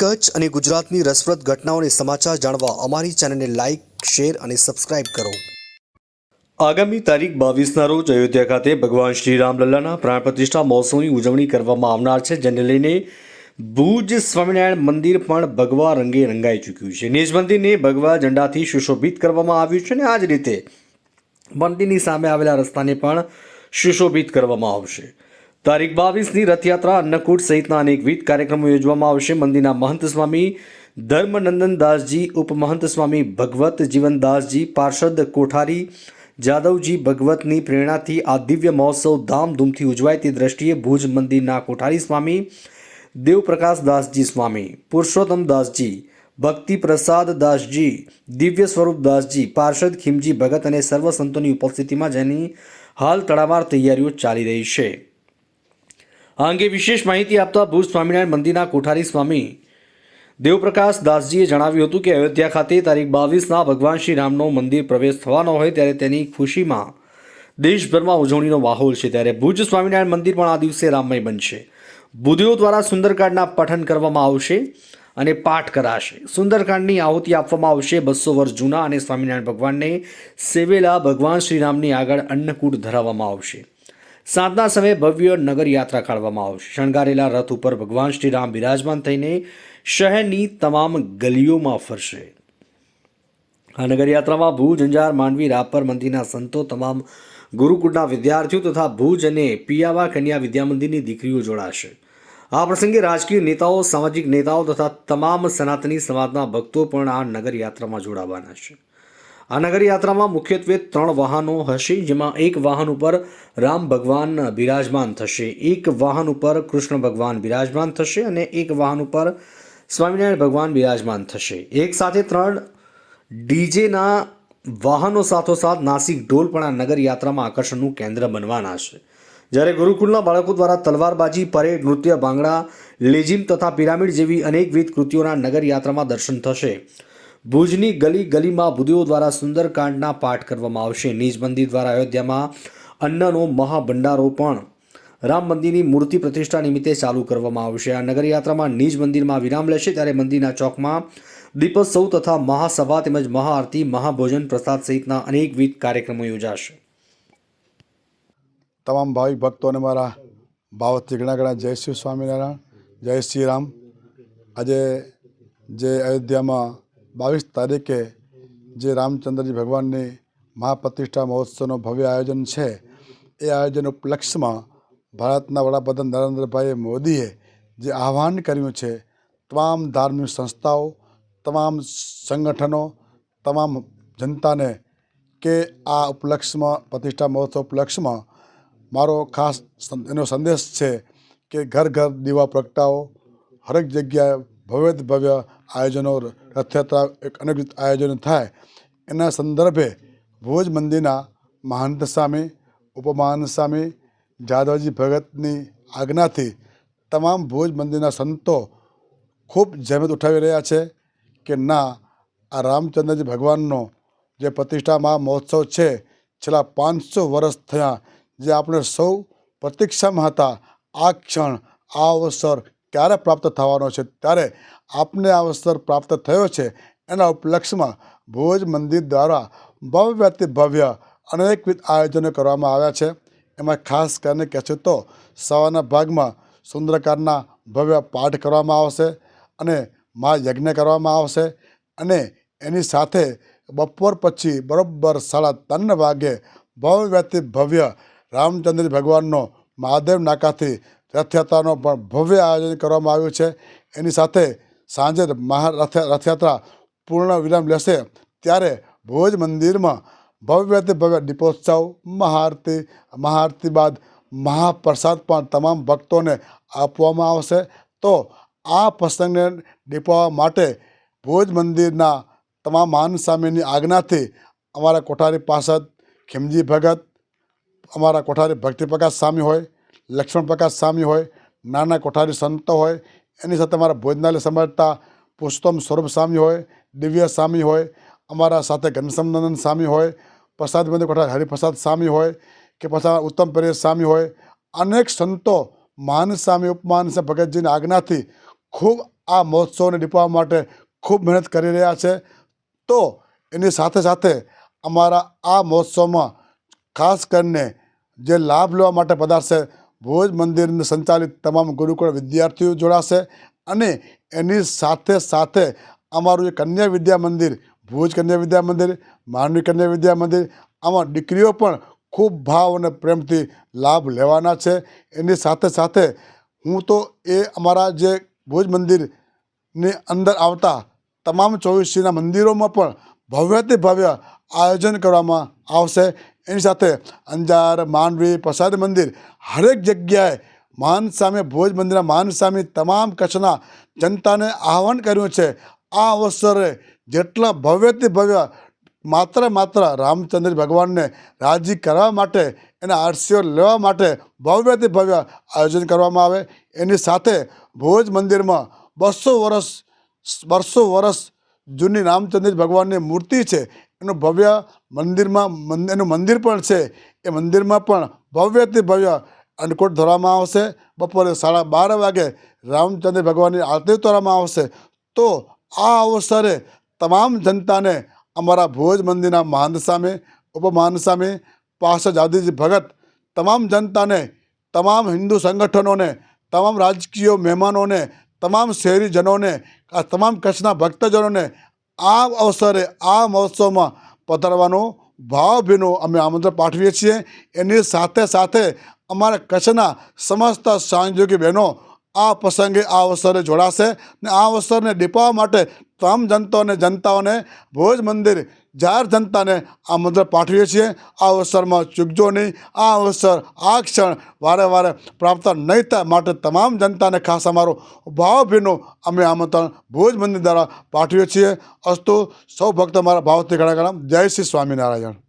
કચ્છ અને ગુજરાતની રસપ્રદ ઘટનાઓને સમાચાર જાણવા અમારી ચેનલને લાઇક શેર અને સબસ્ક્રાઇબ કરો. આગામી તારીખ બાવીસના રોજ અયોધ્યા ખાતે ભગવાન શ્રી રામલલ્લાના પ્રાણ પ્રતિષ્ઠા મહોત્સવની ઉજવણી કરવામાં આવનાર છે, જેને લઈને ભુજ સ્વામિનારાયણ મંદિર પણ ભગવા રંગે રંગાઈ ચૂક્યું છે. નિજ મંદિરને ભગવા ઝંડાથી સુશોભિત કરવામાં આવ્યું છે અને આ જ રીતે મંદિરની સામે આવેલા રસ્તાને પણ સુશોભિત કરવામાં આવશે. તારીખ બાવીસની રથયાત્રા અન્નકૂટ સહિતના અનેકવિધ કાર્યક્રમો યોજવામાં આવશે. મંદિરના મહંત સ્વામી ધર્મનંદનદાસજી ઉપમહંત સ્વામી ભગવત જીવનદાસજી પાર્ષદ કોઠારી જાદવજી ભગવતની પ્રેરણાથી આ દિવ્ય મહોત્સવ ધામધૂમથી ઉજવાય તે દ્રષ્ટિએ ભુજ મંદિરના કોઠારી સ્વામી દેવપ્રકાશ દાસજી સ્વામી, પુરુષોત્તમ દાસજી ભક્તિ પ્રસાદ દાસજી, દિવ્ય સ્વરૂપ દાસજી, પાર્ષદ ખીમજી ભગત અને સર્વ સંતોની ઉપસ્થિતિમાં જેની હાલ તડામાર તૈયારીઓ ચાલી રહી છે. આ અંગે વિશેષ માહિતી આપતા ભુજ સ્વામિનારાયણ મંદિરના કોઠારી સ્વામી દેવપ્રકાશ દાસજીએ જણાવ્યું હતું કે અયોધ્યા ખાતે તારીખ બાવીસના ભગવાન શ્રી રામનો મંદિર પ્રવેશ થવાનો હોય ત્યારે તેની ખુશીમાં દેશભરમાં ઉજવણીનો માહોલ છે. ત્યારે ભુજ સ્વામિનારાયણ મંદિર પણ આ દિવસે રામમય બનશે. બુદ્ધિઓ દ્વારા સુંદરકાંડના પઠન કરવામાં આવશે અને પાઠ કરાશે. સુંદરકાંડની આહુતિ આપવામાં આવશે બસો વર્ષ જૂના અને સ્વામિનારાયણ ભગવાનને સેવેલા ભગવાન શ્રીરામની આગળ અન્નકૂટ ધરાવવામાં આવશે. સાંજના સમયે ભવ્ય નગર યાત્રા કાઢવામાં આવશે. શણગારેલા રથ ઉપર ભગવાન શ્રીરામ બિરાજમાન થઈને શહેરની તમામ ગલીઓમાં ફરશે. આ નગરયાત્રામાં ભુજ, અંજાર, માંડવી, રાપર મંદિરના સંતો તમામ ગુરુકુળના વિદ્યાર્થીઓ તથા ભુજ અને પિયાવા કન્યા વિદ્યા મંદિરની દીકરીઓ જોડાશે. આ પ્રસંગે રાજકીય નેતાઓ, સામાજિક નેતાઓ તથા તમામ સનાતની સમાજના ભક્તો પણ આ નગરયાત્રામાં જોડાવાના છે. આ નગરયાત્રામાં મુખ્યત્વે ત્રણ વાહનો હશે, જેમાં એક વાહન ઉપર રામ ભગવાન બિરાજમાન થશે, એક વાહન ઉપર કૃષ્ણ ભગવાન બિરાજમાન થશે અને એક વાહન ઉપર સ્વામિનારાયણ ભગવાન બિરાજમાન થશે. એક સાથે ત્રણ ડીજેના વાહનો સાથોસાથ નાસિક ઢોલ પણ આ નગર યાત્રામાં આકર્ષણનું કેન્દ્ર બનવાના છે. જ્યારે ગુરુકુળના બાળકો દ્વારા તલવારબાજી, પરેડ, નૃત્ય, ભાંગડા લેઝિમ તથા પિરામિડ જેવી અનેકવિધ કૃતિઓના નગરયાત્રામાં દર્શન થશે. ભુજની ગલી ગલીમાં બુદ્ધિઓ દ્વારા સુંદરકાંડના પાઠ કરવામાં આવશે. નિજ મંદિર દ્વારા અયોધ્યામાં અન્નનો મહાભંડારો પણ રામ મંદિરની મૂર્તિ પ્રતિષ્ઠા નિમિત્તે ચાલુ કરવામાં આવશે. આ નગરયાત્રામાં નિજ મંદિરમાં વિરામ લેશે ત્યારે મંદિરના ચોકમાં દીપોત્સવ તથા મહાસભા તેમજ મહાઆરતી, મહાભોજન પ્રસાદ સહિતના અનેકવિધ કાર્યક્રમો યોજાશે. તમામ ભાવિક ભક્તોને મારા ભાવથી ઘણા ઘણા જય શ્રી સ્વામિનારાયણ, જય શ્રી રામ. આજે જે અયોધ્યામાં બાવીસ તારીખે જે રામચંદ્રજી ભગવાનની મહાપ્રતિષ્ઠા મહોત્સવનો ભવ્ય આયોજન છે, એ આયોજન ઉપલક્ષમાં ભારતના વડાપ્રધાન નરેન્દ્રભાઈ મોદીએ જે આહ્વાન કર્યું છે, તમામ ધાર્મિક સંસ્થાઓ, તમામ સંગઠનો, તમામ જનતાને કે આ ઉપલક્ષમાં, પ્રતિષ્ઠા મહોત્સવ ઉપલક્ષમાં મારો ખાસ એનો સંદેશ છે કે ઘર ઘર દીવા પ્રગટાવો, હરેક જગ્યાએ ભવ્ય ભવ્ય આયોજનો રથયાત્રા એક અનેક આયોજનો થાય. એના સંદર્ભે ભુજ મંદિરના મહંત સ્વામી ઉપમહંત સ્વામી, જાદવજી ભગતની આજ્ઞાથી તમામ ભુજ મંદિરના સંતો ખૂબ જહેમત ઉઠાવી રહ્યા છે કે ના, આ રામચંદ્રજી ભગવાનનો જે પ્રતિષ્ઠા મહા મહોત્સવ છે, છેલ્લા પાંચસો વર્ષ થયા, જે આપણે સૌ પ્રતીક્ષામાં હતા, આ ક્ષણ, આ અવસર ક્યારે પ્રાપ્ત થવાનો છે? ત્યારે આપને આ અવસર પ્રાપ્ત થયો છે. એના ઉપલક્ષમાં ભુજ મંદિર દ્વારા ભવ્યથી ભવ્ય અનેકવિધ આયોજનો કરવામાં આવ્યા છે. એમાં ખાસ કરીને કહેશે તો સવારના ભાગમાં સુંદરકારના ભવ્ય પાઠ કરવામાં આવશે અને મહાયજ્ઞ કરવામાં આવશે અને એની સાથે બપોર પછી બરોબર સાડા ત્રણ વાગે ભવ્યથી ભવ્ય રામચંદ્ર ભગવાનનો મહાદેવ નાકાથી રથયાત્રાનો પણ ભવ્ય આયોજન કરવામાં આવ્યું છે. એની સાથે સાંજે મહા રથ રથયાત્રા પૂર્ણ વિરામ લેશે. ત્યારે ભોજ મંદિરમાં ભવ્યથી ભવ્ય દીપોત્સવ, મહાઆરતી મહાઆરતી બાદ મહાપ્રસાદ પણ તમામ ભક્તોને આપવામાં આવશે. તો આ પ્રસંગને દીપાવવા માટે ભોજ મંદિરના તમામ માન સામેની આજ્ઞાથી અમારા કોઠારી પાસદ ખીમજી ભગત, અમારા કોઠારી ભક્તિપ્રકાશ સ્વામી હોય લક્ષ્મણ પ્રકાશ સ્વામી હોય, નાના કોઠારી સંતો હોય, એની સાથે અમારા ભોજનાલય સમજતા પુષ્તમ સ્વરૂપ સ્વામી હોય, દિવ્ય સ્વામી હોય, અમારા સાથે ઘનશ્યામનંદન સ્વામી હોય, પ્રસાદ મંદિર કોઠારી હરિપ્રસાદ સ્વામી હોય કે પછી ઉત્તમ પરેશ સ્વામી હોય, અનેક સંતો મહાન સ્વામી ઉપમાન છે ભગતજીની આજ્ઞાથી ખૂબ આ મહોત્સવને ડીપાવવા માટે ખૂબ મહેનત કરી રહ્યા છે. તો એની સાથે સાથે અમારા આ મહોત્સવમાં ખાસ કરીને જે લાભ લેવા માટે પધારશે ભોજ મંદિરને સંચાલિત તમામ ગુરુકુળ વિદ્યાર્થીઓ જોડાશે અને એની સાથે સાથે અમારું જે કન્યા વિદ્યા મંદિર, ભુજ કન્યા વિદ્યા મંદિર માનવી કન્યા વિદ્યા મંદિર, આમાં દીકરીઓ પણ ખૂબ ભાવ અને પ્રેમથી લાભ લેવાના છે. એની સાથે સાથે હું તો એ અમારા જે ભુજ મંદિરની અંદર આવતા તમામ ચોવીસીના મંદિરોમાં પણ ભવ્યથી ભવ્ય આયોજન કરવામાં આવશે. એની સાથે અંજાર, માંડવી, પ્રસાદ મંદિર, હરેક જગ્યાએ માન સામે ભોજ મંદિરના માન સામે તમામ કચ્છના જનતાને આહવાન કર્યું છે. આ અવસરે જેટલા ભવ્યથી ભવ્ય માત્ર માત્ર રામચંદ્ર ભગવાનને રાજી કરવા માટે એના આરસીઓ લેવા માટે ભવ્યથી ભવ્ય આયોજન કરવામાં આવે, એની સાથે ભોજ મંદિરમાં બસો વર્ષ બસો વર્ષ જૂની રામચંદ્ર ભગવાનની મૂર્તિ છે. એનું ભવ્ય મંદિરમાં એનું મંદિર પણ છે. એ મંદિરમાં પણ ભવ્યથી ભવ્ય અન્નકૂટ ધરવામાં આવશે. બપોરે સાડા બાર વાગે રામચંદ્ર ભગવાનની આરતી ઉતારવામાં આવશે. તો આ અવસરે તમામ જનતાને અમારા ભોજ મંદિરના મહાન સામે ઉપમહાન સામે પાર્ષદ જાદીજી ભગત, તમામ જનતાને, તમામ હિન્દુ સંગઠનોને, તમામ રાજકીય મહેમાનોને, તમામ શહેરીજનોને, આ તમામ કચ્છના ભક્તજનોને આ અવસરે આ મહોત્સવમાં પધારવાનું ભાવભીનું અમે આમંત્રણ પાઠવીએ છીએ. એની સાથે સાથે અમારા કચ્છના સમસ્ત સહયોગી બહેનો આ પ્રસંગે આ અવસરે જોડાશે ને આ અવસરને દીપાવવા માટે તમામ જનતાઓને જનતાઓને ભોજ મંદિર, જાહેર જનતાને આમંત્રણ પાઠવીએ છીએ. આ અવસરમાં ચૂકજો નહીં. આ અવસર, આ ક્ષણ વારે વારે પ્રાપ્ત નહીં થાય માટે તમામ જનતાને ખાસ અમારો ભાવભીનું અમે આમંત્રણ ભોજ મંદિર દ્વારા પાઠવીએ છીએ. અસ્તુ, સૌ ભક્તો મારા ભાવથી ઘણા ઘણા. જય શ્રી સ્વામિનારાયણ.